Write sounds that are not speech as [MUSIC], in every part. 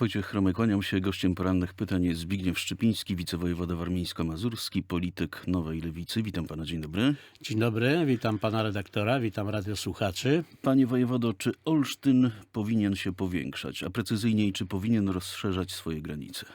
Wojciech Chromy, kłaniam się. Gościem porannych pytań jest Zbigniew Szczypiński, wicewojewoda warmińsko-mazurski, polityk Nowej Lewicy. Witam pana, dzień dobry. Dzień dobry, witam pana redaktora, witam radiosłuchaczy. Panie wojewodo, czy Olsztyn powinien się powiększać, a precyzyjniej, czy powinien rozszerzać swoje granice?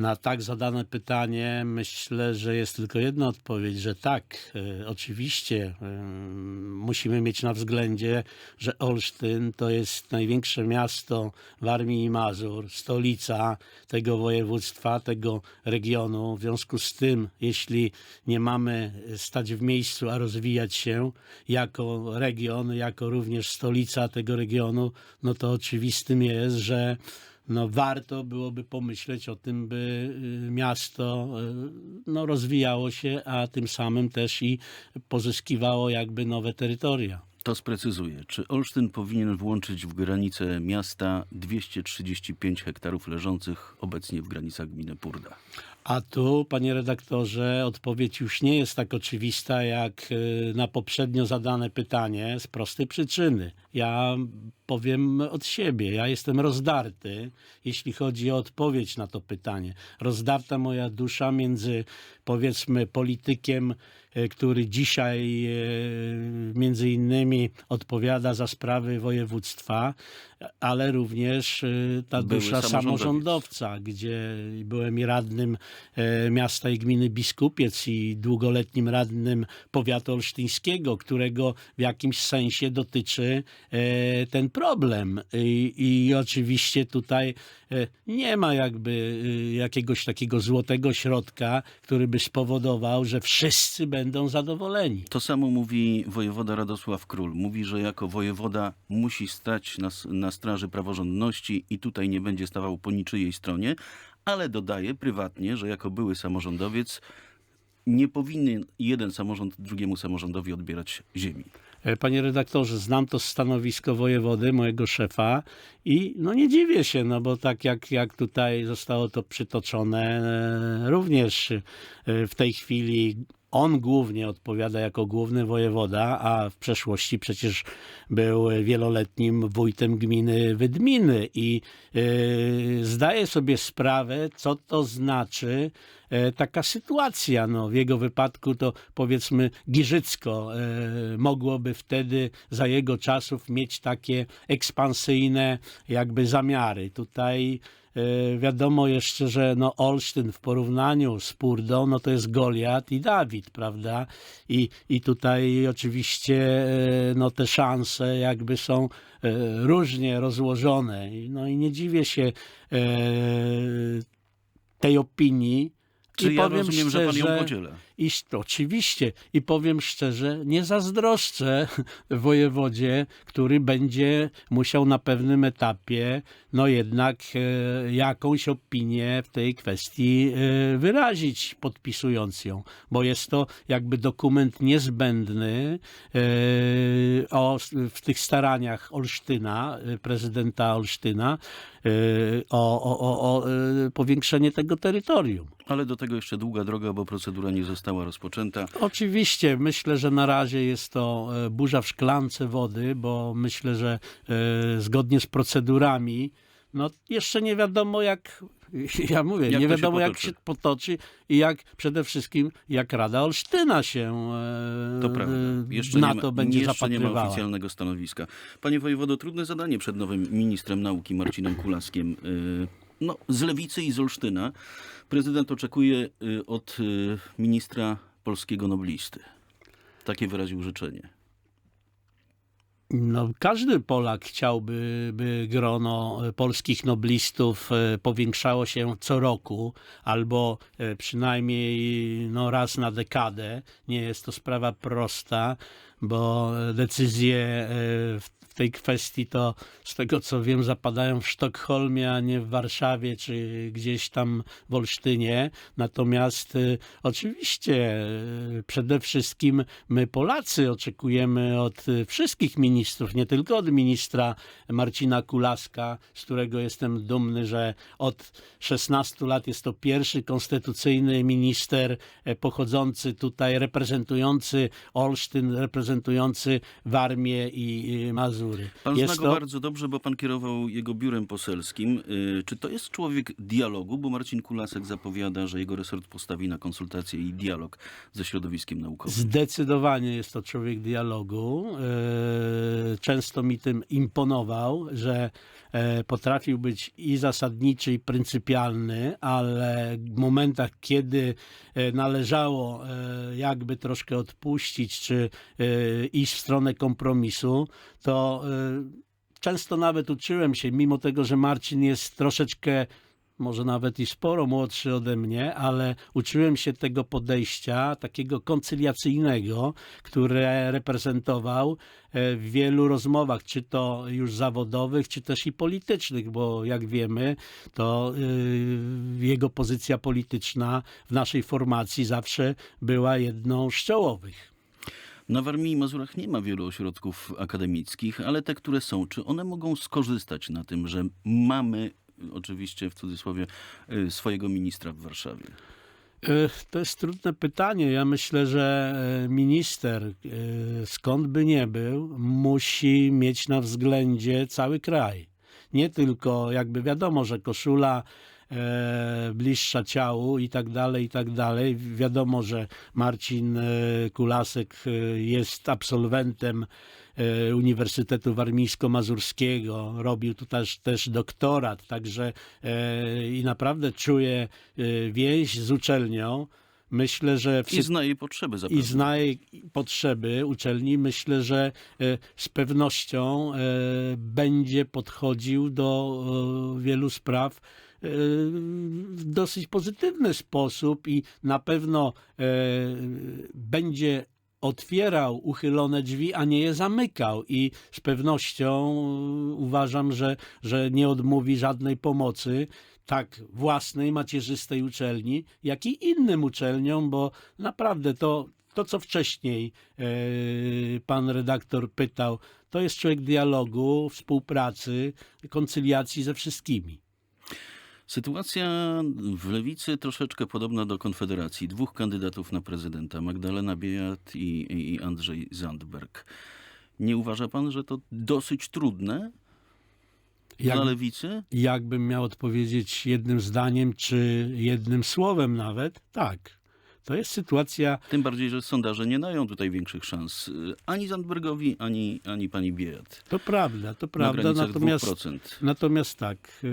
Na tak zadane pytanie myślę, że jest tylko jedna odpowiedź, że tak, e, oczywiście e, musimy mieć na względzie, że Olsztyn to jest największe miasto Warmii i Mazur, stolica tego województwa, tego regionu. W związku z tym, jeśli nie mamy stać w miejscu, a rozwijać się jako region, jako również stolica tego regionu, no to oczywistym jest, że no warto byłoby pomyśleć o tym, by y, miasto y, no, rozwijało się, a tym samym też i pozyskiwało jakby nowe terytoria. To sprecyzuję. Czy Olsztyn powinien włączyć w granice miasta 235 hektarów leżących obecnie w granicach gminy Purda? A tu, panie redaktorze, odpowiedź już nie jest tak oczywista jak y, na poprzednio zadane pytanie z prostej przyczyny. Ja powiem od siebie, ja jestem rozdarty, jeśli chodzi o odpowiedź na to pytanie. Rozdarta moja dusza między, powiedzmy, politykiem, y, który dzisiaj y, między innymi odpowiada za sprawy województwa, ale również y, ta Były dusza samorządowca, gdzie byłem i radnym e, miasta i gminy Biskupiec i długoletnim radnym powiatu olsztyńskiego, którego w jakimś sensie dotyczy e, ten problem. I, i oczywiście tutaj e, nie ma jakby e, jakiegoś takiego złotego środka, który by spowodował, że wszyscy będą zadowoleni. To samo mówi wojewoda Radosław Król. Mówi, że jako wojewoda musi stać na, na straży praworządności i tutaj nie będzie stawał po niczyjej stronie, ale dodaje prywatnie, że jako były samorządowiec nie powinien jeden samorząd drugiemu samorządowi odbierać ziemi. E, Panie redaktorze, znam to stanowisko wojewody, mojego szefa i no nie dziwię się, no bo tak jak, jak tutaj zostało to przytoczone, e, również e, w tej chwili on głównie odpowiada jako główny wojewoda, a w przeszłości przecież był wieloletnim wójtem gminy Wydminy i e, zdaje sobie sprawę, co to znaczy e, taka sytuacja. No, w jego wypadku to powiedzmy Giżycko e, mogłoby wtedy za jego czasów mieć takie ekspansyjne jakby zamiary. Tutaj wiadomo jeszcze, że no Olsztyn w porównaniu z Purdą, no to jest Goliat i Dawid, prawda? I, i tutaj oczywiście e, no te szanse jakby są e, różnie rozłożone. I- No i nie dziwię się e, tej opinii. Czy I ja powiem rozumiem, że pan ją szczerze, podziela? I oczywiście. I powiem szczerze, nie zazdroszczę [LAUGHS] wojewodzie, który będzie musiał na pewnym etapie, no jednak e, jakąś opinię w tej kwestii e, wyrazić, podpisując ją, bo jest to jakby dokument niezbędny e, o, w tych staraniach Olsztyna, prezydenta Olsztyna, o, o, o, o powiększenie tego terytorium. Ale do tego jeszcze długa droga, bo procedura nie została rozpoczęta. Oczywiście, myślę, że na razie jest to e, burza w szklance wody, bo myślę, że e, zgodnie z procedurami, no jeszcze nie wiadomo jak, [LAUGHS] ja mówię, Jak nie to się wiadomo jak się potoczy i jak przede wszystkim jak Rada Olsztyna się e, To prawda. Jeszcze na ma, to będzie jeszcze nie ma zapatrywała. oficjalnego stanowiska. Panie wojewodo, trudne zadanie przed nowym ministrem nauki Marcinem Kulaskiem. No, z Lewicy i z Olsztyna. Prezydent oczekuje yy, od yy, ministra polskiego noblisty. Takie wyraził życzenie. No, każdy Polak chciałby, by grono e, polskich noblistów powiększało się co roku, albo przynajmniej no, raz na dekadę. Nie jest to sprawa prosta, bo decyzje w tej kwestii to z tego co wiem zapadają w Sztokholmie, a nie w Warszawie czy gdzieś tam w Olsztynie. Natomiast e, oczywiście e, przede wszystkim my Polacy oczekujemy od wszystkich ministrów, nie tylko od ministra Marcina Kulaska, z którego jestem dumny, że od 16 lat jest to pierwszy konstytucyjny minister e, pochodzący tutaj, reprezentujący Olsztyn, reprezentujący Warmię i i Pan Jest zna go bardzo dobrze, bo pan kierował jego biurem poselskim. Y, Czy to jest człowiek dialogu? Bo Marcin Kulasek zapowiada, że jego resort postawi na konsultacje i dialog ze środowiskiem naukowym. Zdecydowanie jest to człowiek dialogu. E, Często mi tym imponował, że e, potrafił być i zasadniczy, i pryncypialny, ale w momentach, kiedy e, należało e, jakby troszkę odpuścić, czy iść w stronę kompromisu, to e, często nawet uczyłem się, mimo tego, że Marcin jest troszeczkę może nawet i sporo młodszy ode mnie, ale uczyłem się tego podejścia, takiego koncyliacyjnego, które reprezentował e, w wielu rozmowach, czy to już zawodowych, czy też i politycznych, bo jak wiemy, to y, jego pozycja polityczna w naszej formacji zawsze była jedną z czołowych. Na Warmii i Mazurach nie ma wielu ośrodków akademickich, ale te, które są, czy one mogą skorzystać na tym, że mamy, y, oczywiście w cudzysłowie, y, swojego ministra w Warszawie? E, To jest trudne pytanie. Ja myślę, że e, minister, skąd by nie był, musi mieć na względzie cały kraj. Nie tylko, jakby wiadomo, że koszula bliższa ciału i tak dalej, i tak dalej. Wiadomo, że Marcin e, Kulasek e, jest absolwentem e, Uniwersytetu Warmińsko-Mazurskiego, robił tu też, też doktorat, także e, i naprawdę czuje e, więź z uczelnią. Myślę, że w I zna jej potrzeby i zapewne. zna jej potrzeby uczelni, myślę, że e, z pewnością e, będzie podchodził do e, wielu spraw w dosyć pozytywny sposób i na pewno będzie otwierał uchylone drzwi, a nie je zamykał. I z pewnością uważam, że, że nie odmówi żadnej pomocy tak własnej, macierzystej uczelni, jak i innym uczelniom, bo naprawdę to, to co wcześniej e, pan redaktor pytał, to jest człowiek dialogu, współpracy, koncyliacji ze wszystkimi. Sytuacja w lewicy troszeczkę podobna do Konfederacji. Dwóch kandydatów na prezydenta, Magdalena Biejat i, i Andrzej Zandberg. Nie uważa pan, że to dosyć trudne Jak, dla lewicy? jakbym miał odpowiedzieć jednym zdaniem, czy jednym słowem nawet, tak. To jest sytuacja Tym bardziej, że sondaże nie dają tutaj większych szans y, ani Zandbergowi, ani, ani pani Biejat. To prawda, to prawda. Natomiast, 2%. natomiast tak, yy,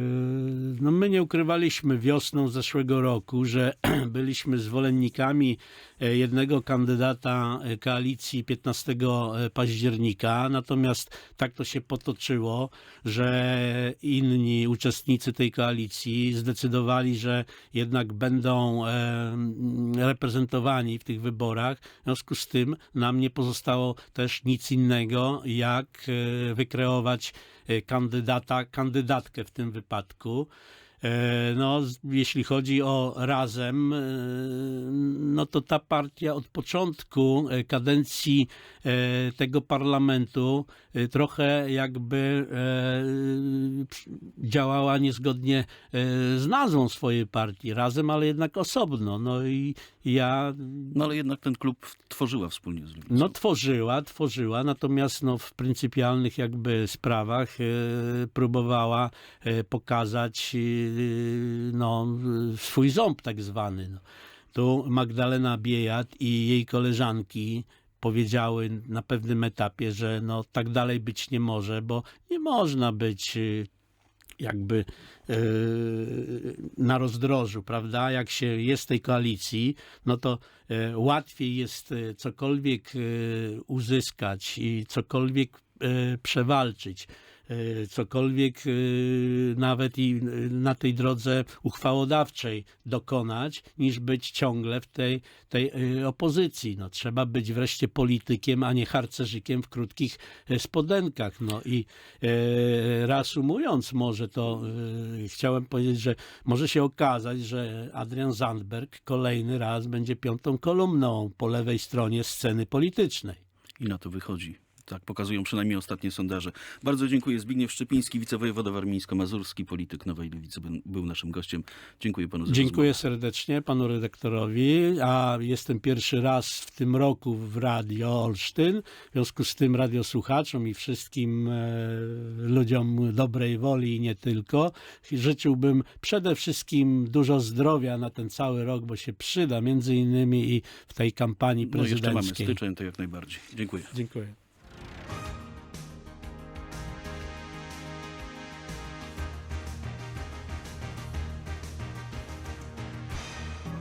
no my nie ukrywaliśmy wiosną zeszłego roku, że [CLEARS THROAT] byliśmy zwolennikami e, jednego kandydata e, koalicji 15 października, natomiast tak to się potoczyło, że inni uczestnicy tej koalicji zdecydowali, że jednak będą e, reprezentowani w tych wyborach. W związku z tym nam nie pozostało też nic innego, jak e, wykreować e, kandydata, kandydatkę w tym wypadku. E, No, jeśli chodzi o razem, e, no to ta partia od początku e, kadencji tego parlamentu trochę jakby działała niezgodnie z nazwą swojej partii. Razem, ale jednak osobno. No i ja No ale jednak ten klub tworzyła wspólnie z lewicą. no tworzyła, tworzyła, natomiast no, w pryncypialnych jakby sprawach próbowała pokazać no, e, swój ząb tak zwany. No. Tu Magdalena Biejat i jej koleżanki powiedziały na pewnym etapie, że no, tak dalej być nie może, bo nie można być e, jakby e, na rozdrożu, prawda? Jak się jest w tej koalicji, no to e, łatwiej jest e, cokolwiek e, uzyskać i cokolwiek przewalczyć. E, Cokolwiek e, nawet i e, na tej drodze uchwałodawczej dokonać, niż być ciągle w tej, tej opozycji. No, trzeba być wreszcie politykiem, a nie harcerzykiem w krótkich spodenkach. No i reasumując może to chciałem powiedzieć, że może się okazać, że Adrian Zandberg kolejny raz będzie piątą kolumną po lewej stronie sceny politycznej. I na to wychodzi. Tak pokazują przynajmniej ostatnie sondaże. Bardzo dziękuję. Zbigniew Szczepiński, wicewojewoda warmińsko-mazurski, polityk Nowej Lewicy, był- naszym gościem. Dziękuję panu za Dziękuję rozmowę. serdecznie panu redaktorowi, a jestem pierwszy raz w tym roku w Radio Olsztyn. W związku z tym radiosłuchaczom i wszystkim e, ludziom dobrej woli i nie tylko życzyłbym przede wszystkim dużo zdrowia na ten cały rok, bo się przyda między innymi i w tej kampanii No jeszcze mamy prezydenckiej. styczeń, to jak najbardziej. Dziękuję. Dziękuję.